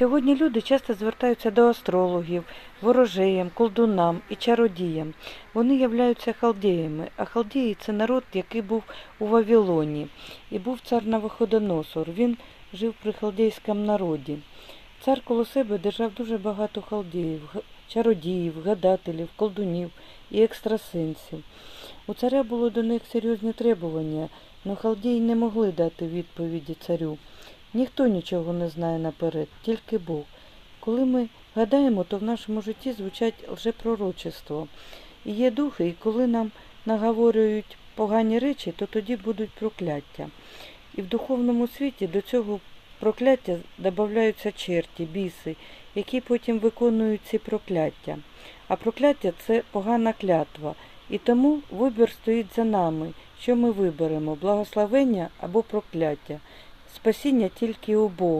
Сьогодні люди часто звертаються до астрологів, ворожеям, колдунам і чародіям. Вони являються халдеями, а халдеї це народ, який був у Вавилоні. І був цар Навуходоносор. Він жив при халдейському народі. Цар коло себе держав дуже багато халдеїв, чародіїв, гадателів, колдунів і екстрасенсів. У царя було до них серйозні требування, але халдеї не могли дати відповіді царю. Ніхто нічого не знає наперед, тільки Бог. Коли ми гадаємо, то в нашому житті звучать лжепророчество. І є духи, і коли нам наговорюють погані речі, то тоді будуть прокляття. І в духовному світі до цього прокляття додаються черті, біси, які потім виконують ці прокляття. А прокляття це погана клятва. І тому вибір стоїть за нами, що ми виберемо благословення або прокляття. Спасіння тільки у Бога.